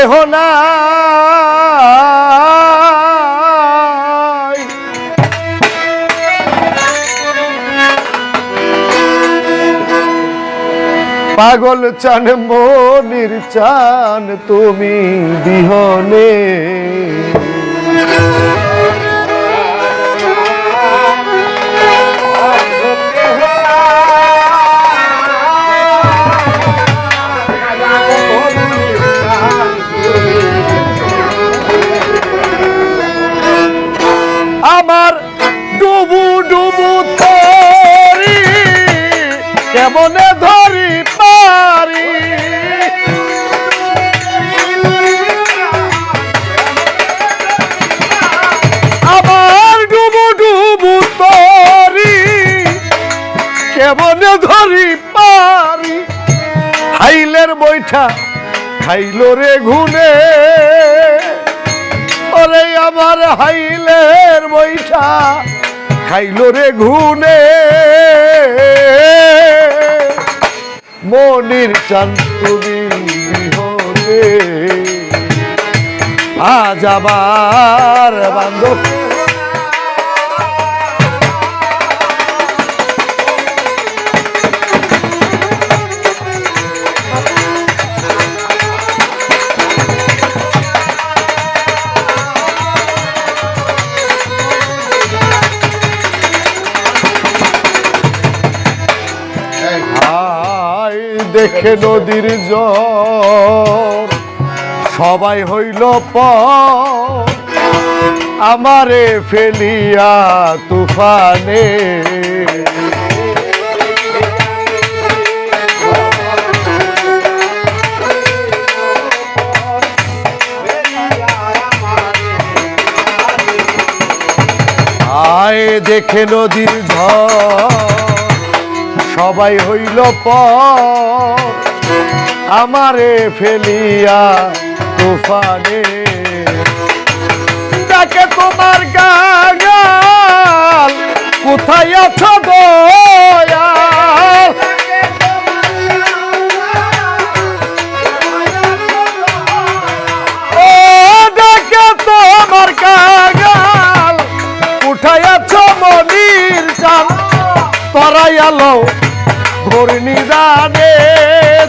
কেহ না পাগল চান মনির চান তুমি বিহনে। কেমনে ধরি পারি। আমার ডুবু ডুবু তরি। কেমনে ধরি পারি। হাইলের বৈঠা খাইল রে ঘুনে। ওরে আমার হাইলের বৈঠা খাইল রে ঘুনে। মনির চান তুমি বিহনে আজ আবার বান্ধব দেখে নদীর জল সবাই হইল প আমারে ফেলিয়া তুফানে। আয় দেখে নদীর ঝড় সবাই হইল প আমারে ফেলিয়া তুফানে। ডাকে তোমার গাল কোথায় আছো দয়াল? ও ডাকে তোমার কাগাল উঠাই আছো মনির চান তরাইয়ালো ঘূর্ণি দানে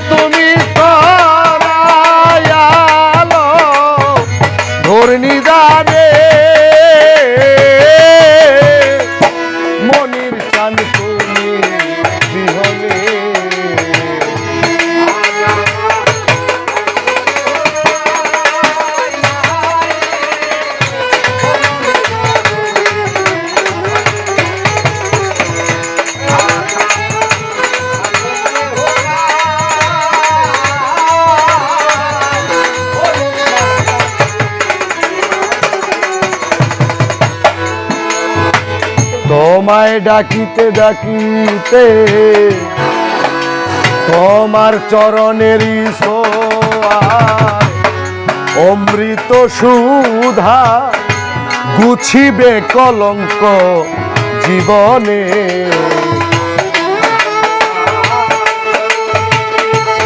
তুমি তরাইয়ালো তোমায় ডাকিতে ডাকিতে তোমার চরণেরই সোয়ার অমৃত সুধা গুছিবে কলঙ্ক জীবনে।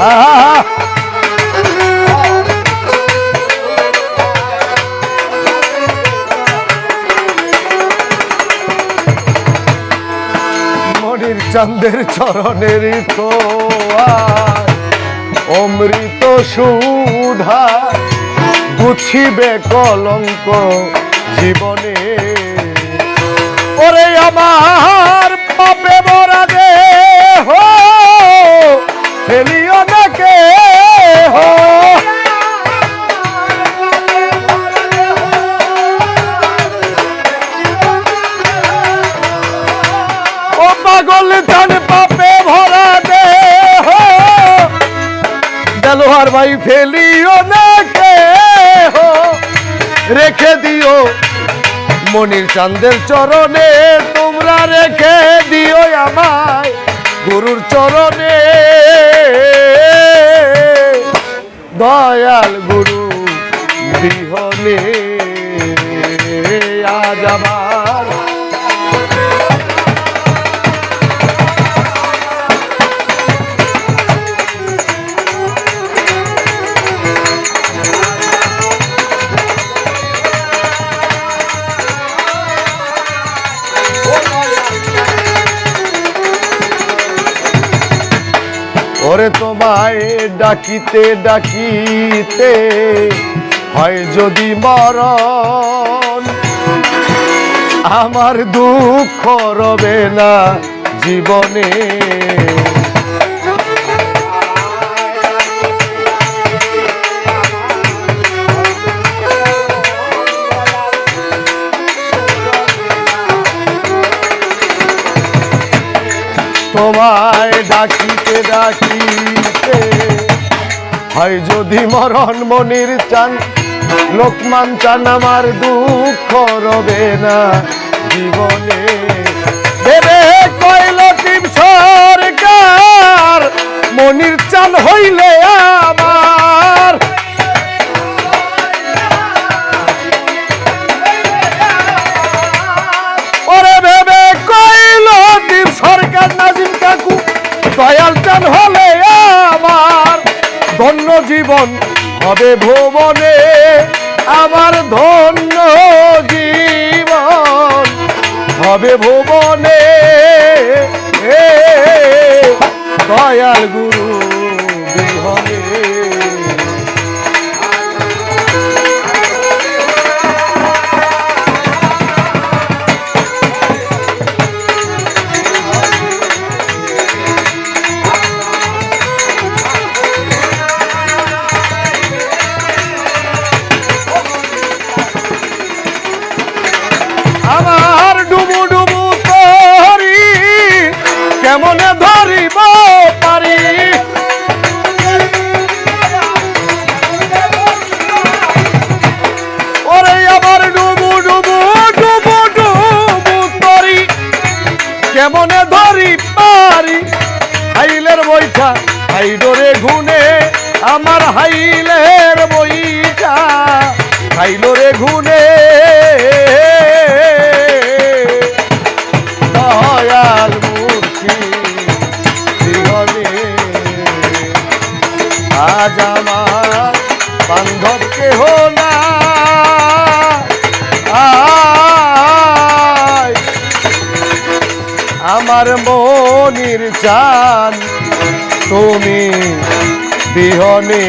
আহা। মনির চাঁদের চরণের অমৃত সুধা গুছিবে কলঙ্ক জীবনে। ওরে আমার পাগল ধন পাপে ভরা দে দেলোয়ার ভাই ফেলিও না কে রেখে দিও মনির চাঁদের চরণে, তোমরা রেখে দিও আমায়। গুরুর চরণে ওরে তোমায় ডাকিতে ডাকিতে হয় যদি মরণ। আমার দুঃখ রবে না জীবনে। তোমায় ডাকিতে ডাকিতে। হয় যদি মরণ মনির চান, লোকমান চান আমার দুঃখ রবে না জীবনে। দেবে কইল টিম সরকার, মনির চান হইলে আমার নাজিম দয়াল চান হলে আমার ধন্য জীবন হবে ভুবনে, আমার ধন্য জীবন হবে ভুবনে। দয়াল গুরু। কেমনে ধরি পারি? হাইলের বইটা হাইডোরে ঘুনে আমার হাইলের বইটা হাইলোরে ঘুনে আমার মনির চান তুমি বিহনে